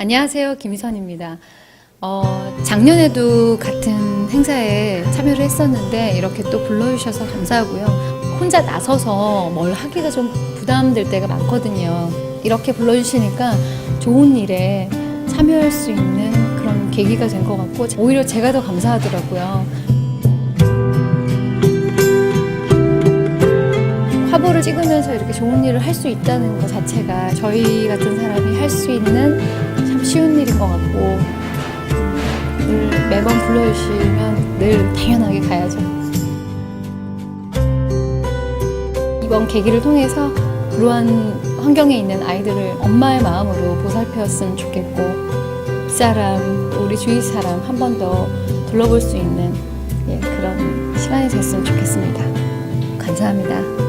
안녕하세요. 김희선입니다. 어, 작년에도 같은 행사에 참여를 했었는데 이렇게 또 불러주셔서 감사하고요. 혼자 나서서 뭘 하기가 좀 부담될 때가 많거든요. 이렇게 불러주시니까 좋은 일에 참여할 수 있는 그런 계기가 된 것 같고 오히려 제가 더 감사하더라고요. 화보를 찍으면서 이렇게 좋은 일을 할 수 있다는 것 자체가 저희 같은 사람이 할 수 있는 참 쉬운 일인 것 같고 늘 매번 불러주시면 늘 당연하게 가야죠. 이번 계기를 통해서 그러한 환경에 있는 아이들을 엄마의 마음으로 보살펴었으면 좋겠고 윗사람, 또 우리 주위 사람 한 번 더 둘러볼 수 있는 예, 그런 시간이 됐으면 좋겠습니다. 감사합니다.